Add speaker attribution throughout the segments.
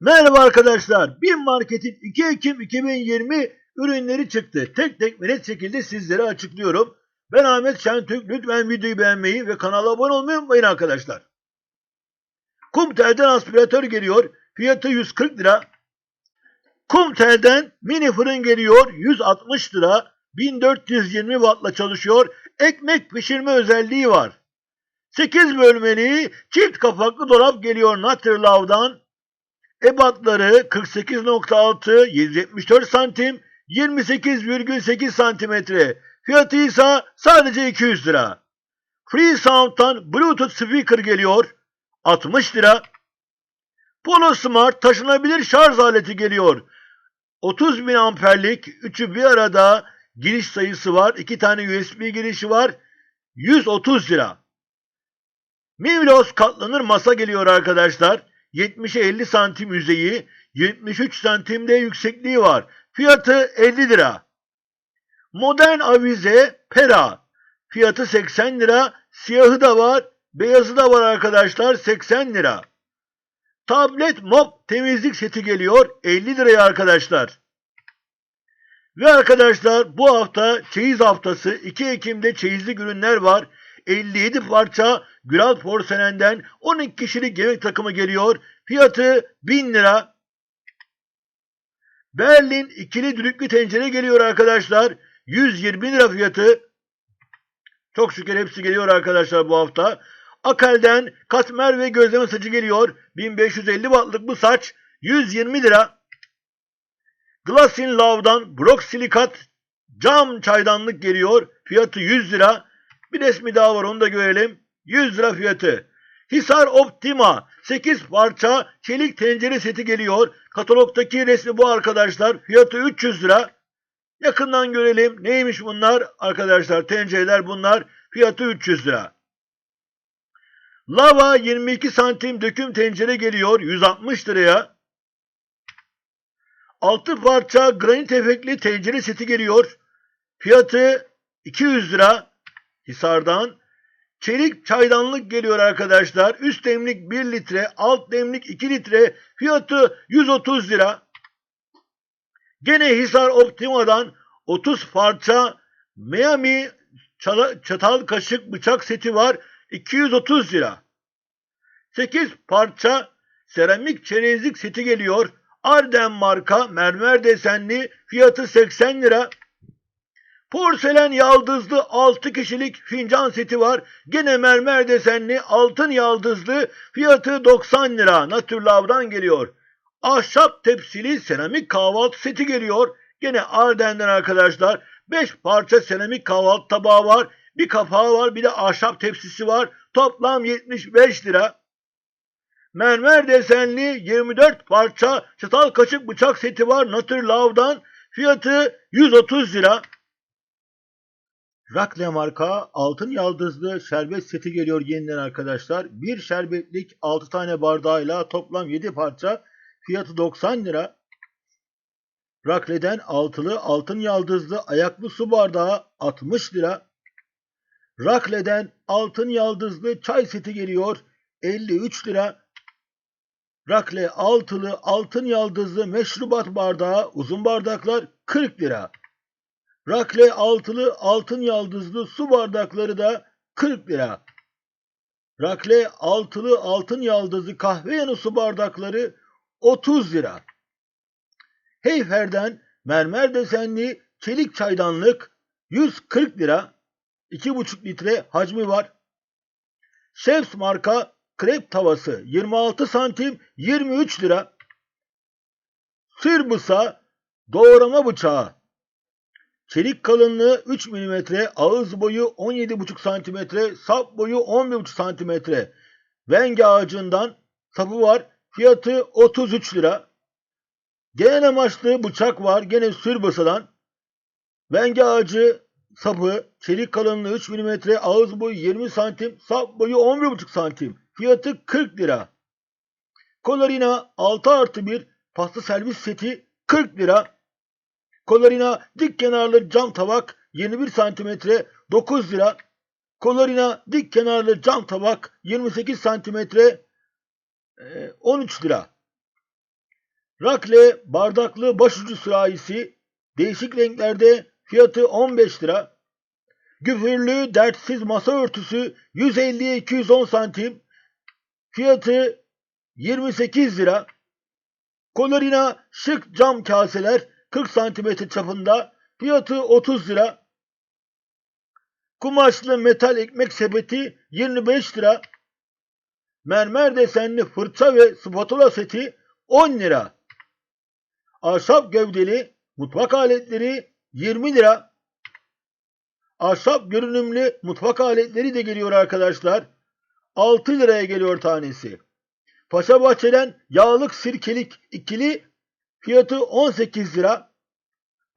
Speaker 1: Merhaba arkadaşlar. Bin Market'in 2 Ekim 2020 ürünleri çıktı. Tek tek ve net şekilde sizlere açıklıyorum. Ben Ahmet Şentürk. Lütfen videoyu beğenmeyi ve kanala abone olmayı unutmayın arkadaşlar. Kumtel'den aspiratör geliyor. Fiyatı 140 lira. Kumtel'den mini fırın geliyor. 160 lira. 1420 wattla çalışıyor. Ekmek pişirme özelliği var. 8 bölmeli çift kapaklı dolap geliyor Naturlov'dan. Ebatları 48.6, 174 santim, 28,8 santimetre. Fiyatı ise sadece 200 lira. Free Sound'dan Bluetooth speaker geliyor. 60 lira. Polo Smart taşınabilir şarj aleti geliyor. 30 bin amperlik, üçü bir arada giriş sayısı var. iki tane USB girişi var. 130 lira. Mivlos katlanır masa geliyor arkadaşlar. 70'e 50 santim yüzeyi, 73 santimde yüksekliği var. Fiyatı 50 lira. Modern avize Pera. Fiyatı 80 lira. Siyahı da var, beyazı da var arkadaşlar 80 lira. Tablet mop temizlik seti geliyor 50 liraya arkadaşlar. Ve arkadaşlar bu hafta çeyiz haftası 2 Ekim'de çeyizlik ürünler var. 57 parça Güral Porselen'den 12 kişilik yemek takımı geliyor. Fiyatı 1000 lira. Berlin ikili düdüklü tencere geliyor arkadaşlar. 120 lira fiyatı. Çok şükür hepsi geliyor arkadaşlar bu hafta. Akal'den katmer ve gözleme saçı geliyor. 1550 wattlık bu saç 120 lira. Glassin Love'dan blok silikat cam çaydanlık geliyor. Fiyatı 100 lira. Bir resmi daha var onu da görelim. 100 lira fiyatı. Hisar Optima 8 parça çelik tencere seti geliyor. Katalogdaki resmi bu arkadaşlar. Fiyatı 300 lira. Yakından görelim. Neymiş bunlar? Arkadaşlar tencereler bunlar. Fiyatı 300 lira. Lava 22 santim döküm tencere geliyor. 160 liraya. 6 parça granit efektli tencere seti geliyor. Fiyatı 200 lira. Hisar'dan. Çelik çaydanlık geliyor arkadaşlar. Üst demlik 1 litre, alt demlik 2 litre. Fiyatı 130 lira. Gene Hisar Optima'dan 30 parça Miami çatal kaşık bıçak seti var. 230 lira. 8 parça seramik çerezlik seti geliyor. Arden marka mermer desenli fiyatı 80 lira. Porselen yaldızlı 6 kişilik fincan seti var. Gene mermer desenli altın yaldızlı fiyatı 90 lira. Naturlav'dan geliyor. Ahşap tepsili seramik kahvaltı seti geliyor. Gene Arden'den arkadaşlar. 5 parça seramik kahvaltı tabağı var. Bir kapağı var bir de ahşap tepsisi var. Toplam 75 lira. Mermer desenli 24 parça çatal kaşık bıçak seti var Naturlav'dan. Fiyatı 130 lira. Rakle marka altın yaldızlı şerbet seti geliyor yeniden arkadaşlar. Bir şerbetlik 6 tane bardağıyla toplam 7 parça fiyatı 90 lira. Rakle'den altılı altın yaldızlı ayaklı su bardağı 60 lira. Rakle'den altın yaldızlı çay seti geliyor 53 lira. Rakle altılı altın yaldızlı meşrubat bardağı uzun bardaklar 40 lira. Rakle altılı altın yaldızlı su bardakları da 40 lira. Rakle altılı altın yaldızlı kahve yanı su bardakları 30 lira. Heyfer'den mermer desenli çelik çaydanlık 140 lira. 2,5 litre hacmi var. Chefs marka krep tavası 26 santim 23 lira. Sırbısa doğrama bıçağı Çelik kalınlığı 3 mm, ağız boyu 17,5 cm, sap boyu 11,5 cm. Venge ağacından sapı var. Fiyatı 33 lira. Genel amaçlı bıçak var. Gene sürbasıdan. Venge ağacı sapı, çelik kalınlığı 3 mm, ağız boyu 20 cm, sap boyu 11,5 cm. Fiyatı 40 lira. Colorina 6 artı 1 pasta servis seti 40 lira. Colorina dik kenarlı cam tabak 21 santimetre 9 lira. Colorina dik kenarlı cam tabak 28 santimetre e, 13 lira. Rakle bardaklı başucu sürahisi değişik renklerde fiyatı 15 lira. Güfürlü dertsiz masa örtüsü 150'ye 210 santim. Fiyatı 28 lira. Kolorina şık cam kaseler 40 santimetre çapında. Fiyatı 30 lira. Kumaşlı metal ekmek sepeti 25 lira. Mermer desenli fırça ve spatula seti 10 lira. Ahşap gövdeli mutfak aletleri 20 lira. Ahşap görünümlü mutfak aletleri de geliyor arkadaşlar. 6 liraya geliyor tanesi. Paşa Bahçe'den yağlık sirkelik ikili fiyatı 18 lira.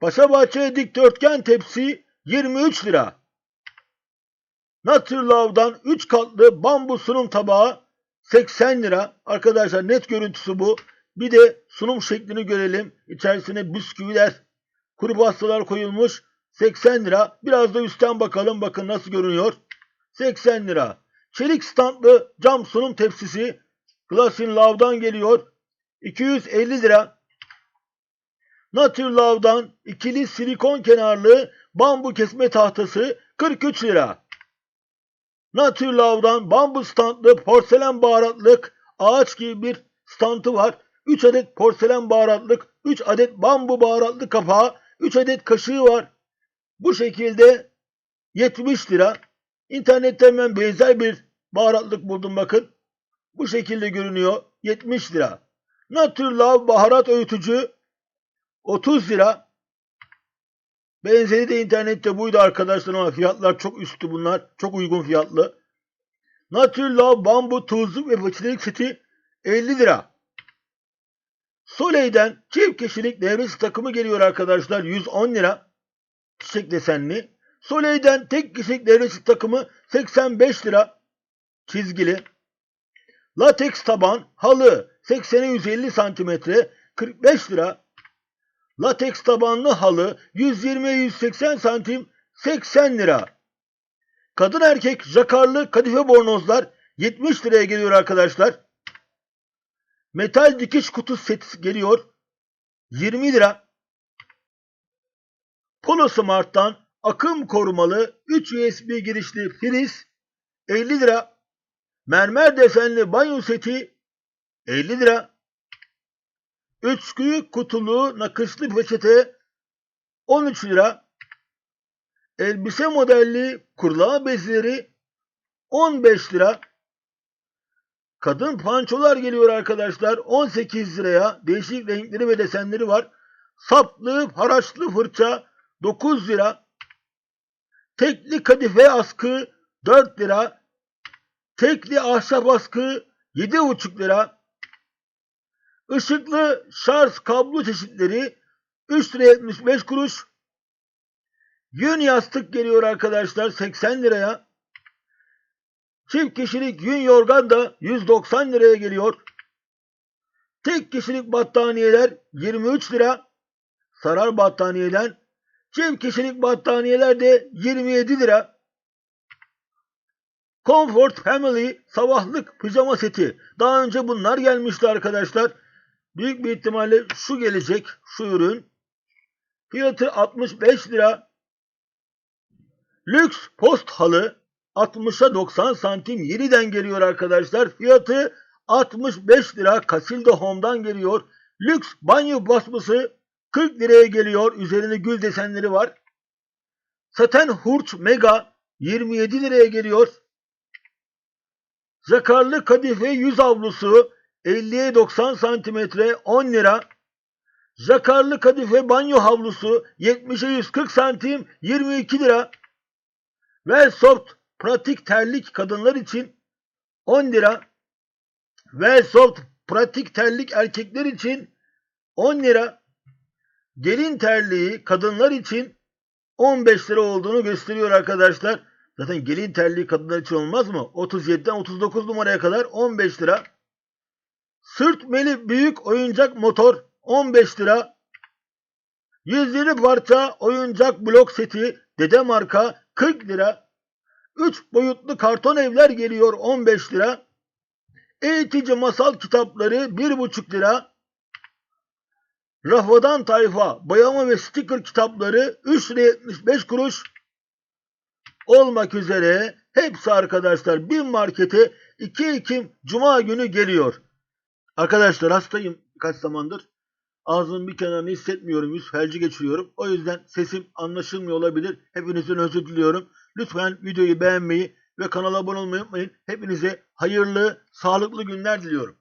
Speaker 1: Paşa Bahçe dikdörtgen tepsi 23 lira. Naturlov'dan 3 katlı bambu sunum tabağı 80 lira. Arkadaşlar net görüntüsü bu. Bir de sunum şeklini görelim. İçerisine bisküviler, kuru pastalar koyulmuş. 80 lira. Biraz da üstten bakalım. Bakın nasıl görünüyor. 80 lira. Çelik standlı cam sunum tepsisi Glasin Love'dan geliyor. 250 lira. Nature Love'dan ikili silikon kenarlı bambu kesme tahtası 43 lira. Nature Love'dan bambu standlı porselen baharatlık ağaç gibi bir standı var. 3 adet porselen baharatlık, 3 adet bambu baharatlı kapağı, 3 adet kaşığı var. Bu şekilde 70 lira. İnternetten ben benzer bir baharatlık buldum bakın. Bu şekilde görünüyor. 70 lira. Nature Love baharat öğütücü 30 lira. Benzeri de internette buydu arkadaşlar ama fiyatlar çok üstü bunlar. Çok uygun fiyatlı. Nature Love bambu tuzluk ve fıçılık seti 50 lira. Soleil'den çift kişilik devresi takımı geliyor arkadaşlar 110 lira. Çiçek desenli. Soleil'den tek kişilik devresi takımı 85 lira. Çizgili. Lateks taban halı 80'e 150 santimetre 45 lira. Lateks tabanlı halı 120'ye 180 santim 80 lira. Kadın erkek jakarlı kadife bornozlar 70 liraya geliyor arkadaşlar. Metal dikiş kutu seti geliyor 20 lira. Polo Smart'tan akım korumalı 3 USB girişli priz 50 lira. Mermer desenli banyo seti 50 lira. Üçlü kutulu nakışlı peçete 13 lira. Elbise modelli kurulama bezleri 15 lira. Kadın pançolar geliyor arkadaşlar 18 liraya. Değişik renkleri ve desenleri var. Saplı haraçlı fırça 9 lira. Tekli kadife askı 4 lira. Tekli ahşap askı 7,5 lira. Işıklı şarj kablo çeşitleri 3 lira 75 kuruş. Yün yastık geliyor arkadaşlar 80 liraya. Çift kişilik yün yorgan da 190 liraya geliyor. Tek kişilik battaniyeler 23 lira. Sarar battaniyeden. Çift kişilik battaniyeler de 27 lira. Comfort Family sabahlık pijama seti. Daha önce bunlar gelmişti arkadaşlar. Büyük bir ihtimalle şu gelecek. Şu ürün. Fiyatı 65 lira. Lüks post halı 60'a 90 santim yeniden geliyor arkadaşlar. Fiyatı 65 lira. Casilda Home'dan geliyor. Lüks banyo basması 40 liraya geliyor. Üzerinde gül desenleri var. Saten Hurç Mega 27 liraya geliyor. Jakarlı kadife yüz avlusu 50'ye 90 santimetre 10 lira. Jakarlı kadife banyo havlusu 70'e 140 santim 22 lira. Velsoft pratik terlik kadınlar için 10 lira. Velsoft pratik terlik erkekler için 10 lira. Gelin terliği kadınlar için 15 lira olduğunu gösteriyor arkadaşlar. Zaten gelin terliği kadınlar için olmaz mı? 37'den 39 numaraya kadar 15 lira. Sırtmeli büyük oyuncak motor 15 lira. 120 parça oyuncak blok seti dede marka 40 lira. 3 boyutlu karton evler geliyor 15 lira. Eğitici masal kitapları 1,5 lira. Rafadan Tayfa boyama ve sticker kitapları 3 lira 75 kuruş olmak üzere hepsi arkadaşlar bir markete 2 Ekim Cuma günü geliyor. Arkadaşlar hastayım kaç zamandır. Ağzımın bir kenarını hissetmiyorum. Yüz felci geçiriyorum. O yüzden sesim anlaşılmıyor olabilir. Hepinizden özür diliyorum. Lütfen videoyu beğenmeyi ve kanala abone olmayı unutmayın. Hepinize hayırlı, sağlıklı günler diliyorum.